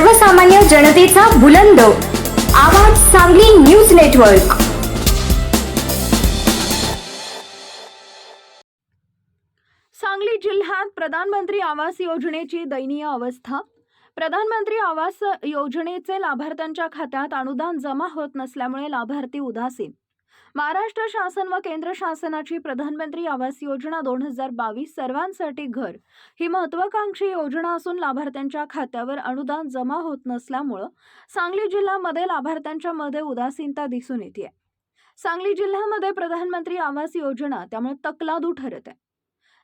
सर्वसामान्य जनतेचा बुलंद. आवाज सांगली न्यूज नेटवर्क. सांगली जिल्ह्यात प्रधानमंत्री आवास योजनेची दयनीय अवस्था. प्रधानमंत्री आवास योजनेचे लाभार्थ्यांच्या खात्यात अनुदान जमा होत नसल्यामुळे लाभार्थी उदासीन. महाराष्ट्र शासन व केंद्र शासनाची प्रधानमंत्री आवास योजना दोन हजार बावीस सर्वांसाठी घर. ही महत्वाकांक्षी योजना असून लाभार्थ्यांच्या खात्यावर अनुदान जमा होत नसल्यामुळं सांगली जिल्ह्यामध्ये लाभार्थ्यांच्या मध्ये उदासीनता दिसून येते सांगली जिल्ह्यामध्ये प्रधानमंत्री आवास योजना त्यामुळे तकलादू ठरत आहे.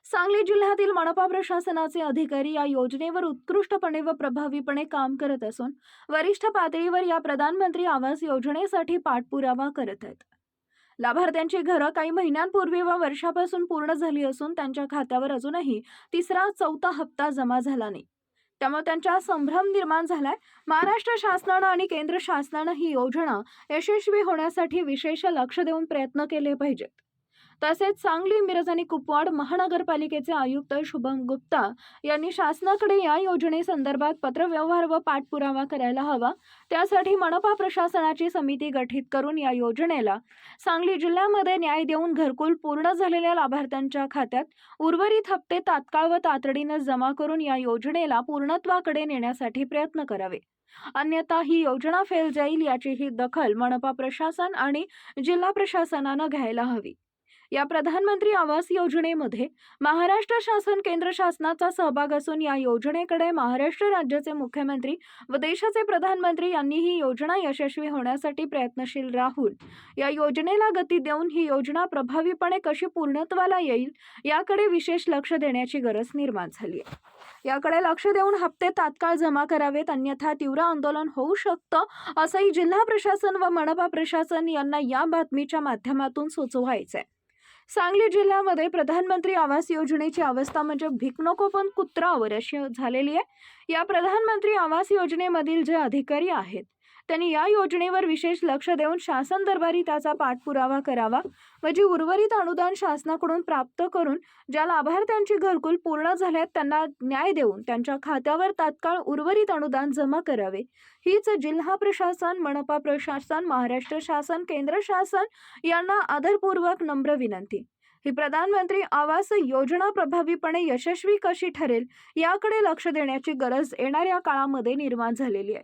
सांगली जिल्ह्यातील मनपा प्रशासनाचे अधिकारी या योजनेवर उत्कृष्टपणे व प्रभावीपणे काम करत असून वरिष्ठ पातळीवर या प्रधानमंत्री आवास योजनेसाठी पाठपुरावा करत आहेत. लाभार्थ्यांची घरं काही महिन्यांपूर्वी व वर्षापासून पूर्ण झाली असून त्यांच्या खात्यावर अजूनही तिसरा चौथा हप्ता जमा झाला नाही. त्यामुळे त्यांच्या संभ्रम निर्माण झालाय. महाराष्ट्र शासनानं आणि केंद्र शासनानं ही योजना यशस्वी होण्यासाठी विशेष लक्ष देऊन प्रयत्न केले पाहिजेत. तसेच सांगली मिरज आणि कुपवाड महानगरपालिकेचे आयुक्त शुभम गुप्ता यांनी शासनाकडे या योजनेसंदर्भात पत्रव्यवहार व पाठपुरावा करायला हवा. त्यासाठी मनपा प्रशासनाची समिती गठीत करून या योजनेला सांगली जिल्ह्यामध्ये न्याय देऊन घरकुल पूर्ण झालेल्या लाभार्थ्यांच्या खात्यात उर्वरित हप्ते तात्काळ व तातडीनं जमा करून या योजनेला पूर्णत्वाकडे नेण्यासाठी प्रयत्न करावे. अन्यथा ही योजना फेल जाईल याचीही दखल मनपा प्रशासन आणि जिल्हा प्रशासनानं घ्यायला हवी. या प्रधानमंत्री आवास योजनेमध्ये महाराष्ट्र शासन केंद्र शासनाचा सहभाग असून या योजनेकडे महाराष्ट्र राज्याचे मुख्यमंत्री व देशाचे प्रधानमंत्री यांनी ही योजना यशस्वी होण्यासाठी प्रयत्नशील राहून या योजनेला गती देऊन ही योजना प्रभावीपणे कशी पूर्णत्वाला येईल याकडे विशेष लक्ष देण्याची गरज निर्माण झाली आहे. याकडे लक्ष देऊन हप्ते तात्काळ जमा करावेत अन्यथा तीव्र आंदोलन होऊ शकतं असंही जिल्हा प्रशासन व मनपा प्रशासन यांना या बातमीच्या माध्यमातून सुचवायचं आहे सांगली जिल्ह्यामध्ये प्रधानमंत्री आवास योजनेची अवस्था म्हणजे भीक नको पण कुत्रावर अशी झालेली आहे. या प्रधानमंत्री आवास योजनेमधील जे अधिकारी आहेत त्यांनी या योजनेवर विशेष लक्ष देऊन शासन दरबारी त्याचा पाठपुरावा करावा व जी उर्वरित अनुदान शासनाकडून प्राप्त करून ज्या लाभार्थ्यांची घरकुल पूर्ण झाल्यात त्यांना न्याय देऊन त्यांच्या खात्यावर तात्काळ उर्वरित अनुदान जमा करावे. हीच जिल्हा प्रशासन मनपा प्रशासन महाराष्ट्र शासन केंद्र शासन यांना आदरपूर्वक नम्र विनंती. ही प्रधानमंत्री आवास योजना प्रभावीपणे यशस्वी कशी ठरेल याकडे लक्ष देण्याची गरज येणाऱ्या काळामध्ये निर्माण झालेली आहे.